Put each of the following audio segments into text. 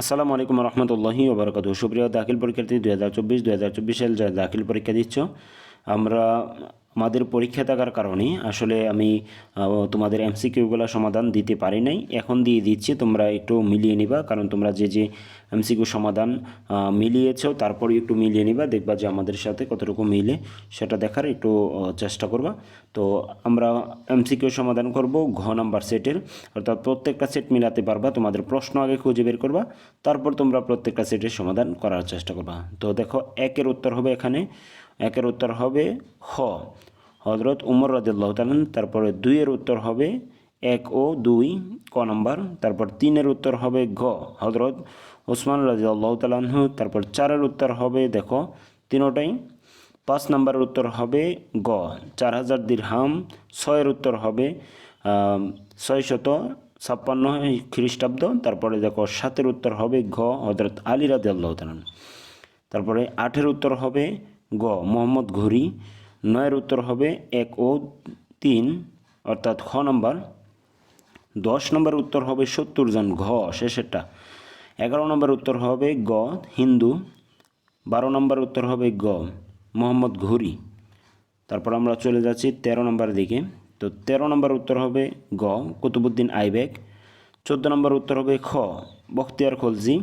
আসসালামু আলাইকুম রহমতুল্লাহি ওবরাকাত সুপ্রিয় দাখিল পরীক্ষার্থী, দুই হাজার চব্বিশ, দুই হাজার চব্বিশ সাল যারা দাখিল পরীক্ষা দিচ্ছ, আমরা আমাদের পরীক্ষা থাকার কারণে আসলে আমি তোমাদের এমসিকিউগুলো সমাধান দিতে পারি নাই। এখন দিয়ে দিচ্ছি, তোমরা একটু মিলিয়ে নিবা, কারণ তোমরা যে যে এমসিকিউ সমাধান মিলিয়েছো তারপরে একটু মিলিয়ে নিবা, দেখবা যে আমাদের সাথে কতটুকু মিলে, সেটা দেখার একটু চেষ্টা করবা। তো আমরা এমসিকিউ সমাধান করব ঘ নাম্বার সেটের, অর্থাৎ প্রত্যেকটা সেট মিলাতে পারবা, তোমাদের প্রশ্ন আগে খুঁজে বের করবা, তারপর তোমরা প্রত্যেকটা সেটের সমাধান করার চেষ্টা করবা। তো দেখো, একের উত্তর হবে এখানে একের উত্তর হবে হ। হজরত উমর রাজিল্লাহ তালান তারপরে দুইয়ের উত্তর হবে এক ও দুই, ক নম্বর, তারপর তিনের উত্তর হবে ঘ। হজরত ওসমান রাজিউল্লাহ তালাহ তারপর চারের উত্তর হবে, দেখো, তিনোটাই। পাঁচ নম্বরের উত্তর হবে গ, চার হাজার দিরহাম। ছয়ের উত্তর হবে ছয় শত ছাপ্পান্ন খ্রিস্টাব্দ। তারপরে দেখো, সাতের উত্তর হবে ঘ হজরত আলী রাজি আল্লাহ তালান তারপরে আটের উত্তর হবে গ, মোহাম্মদ ঘুরি। নয়ের উত্তর হবে এক ও তিন, অর্থাৎ খ নম্বর। দশ নম্বর উত্তর হবে সত্তর জন ঘ শেষেরটা এগারো নম্বর উত্তর হবে গ, হিন্দু। বারো নম্বর উত্তর হবে গ, মোহাম্মদ ঘুরি। তারপর আমরা চলে যাচ্ছি তেরো নম্বর দিকে। তো তেরো নম্বর উত্তর হবে গ, কুতুবুদ্দিন আইবেক। চোদ্দ নম্বর উত্তর হবে খ, বখতিয়ার খলজি।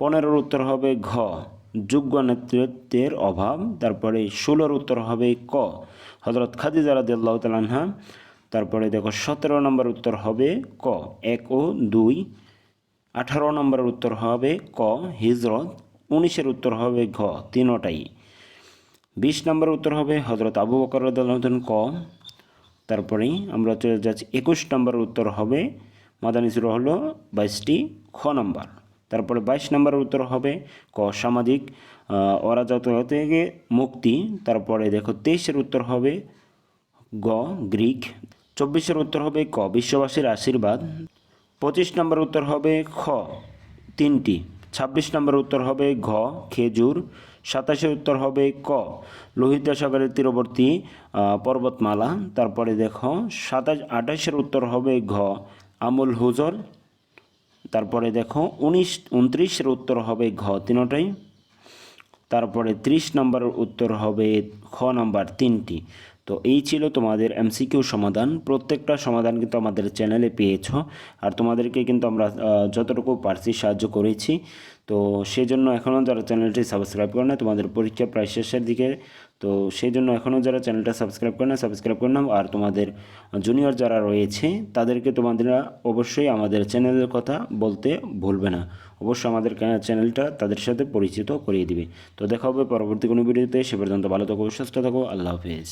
পনেরোর উত্তর হবে ঘ যোগ্য নেতৃত্বের অভাব। তারপরে ষোলোর উত্তর হবে ক। হজরত খাদিজা রাদিয়াল্লাহু তাআলা তারপরে দেখো সতেরো নম্বর উত্তর হবে ক। এক ও দুই। আঠারো নম্বরের উত্তর হবে ক। হিজরত। উনিশের উত্তর হবে ঘ। তিনোটাই। বিশ নম্বর উত্তর হবে হজরত আবু বকর রাদিয়াল্লাহু ক। তারপরে আমরা চলে যাচ্ছি একুশ নম্বর উত্তর হবে মাদানী সুরা হলো বাইশটি খ নম্বর। তারপরে বাইশ নম্বরের উত্তর হবে ক সামাজিক আহ, অরাজকতা থেকে মুক্তি তারপরে দেখো তেইশের উত্তর হবে গ গ্রিক চব্বিশের উত্তর হবে ক বিশ্ববাসীর আশীর্বাদ পঁচিশ নম্বর উত্তর হবে খ তিনটি ছাব্বিশ নম্বর উত্তর হবে ঘ খেজুর সাতাশের উত্তর হবে ক লোহিত সাগরের তীরবর্তী পর্বতমালা তারপরে দেখো সাতাশ আঠাশের উত্তর হবে ঘ আমুল হুজর তারপরে দেখো উনিশ, উনত্রিশের উত্তর হবে ঘ তিনটাই। তারপরে ত্রিশ নম্বরের উত্তর হবে খ নম্বর তিনটি। তো এই ছিল তোমাদের এমসিকিউ সমাধান। প্রত্যেকটা সমাধান কিন্তু আমাদের চ্যানেলে পেয়েছ। আর তোমাদেরকে কিন্তু আমরা যতটুকু পারছি সাহায্য করেছি। তো সেই জন্য এখনও যারা চ্যানেলটি সাবস্ক্রাইব করে না, তোমাদের পরীক্ষা প্রায় শেষের দিকে। তো সেই জন্য এখনও যারা চ্যানেলটা সাবস্ক্রাইব করে না সাবস্ক্রাইব করে নাও। আর তোমাদের জুনিয়র যারা রয়েছে, তাদেরকে তোমাদের অবশ্যই আমাদের চ্যানেলের কথা বলতে ভুলবে না। অবশ্যই আমাদের চ্যানেলটা তাদের সাথে পরিচিত করিয়ে দিবে। তো দেখা হবে পরবর্তী কোনো ভিডিওতে। সে পর্যন্ত ভালো থাকো, সুস্থ থাকো। আল্লাহ হাফেজ।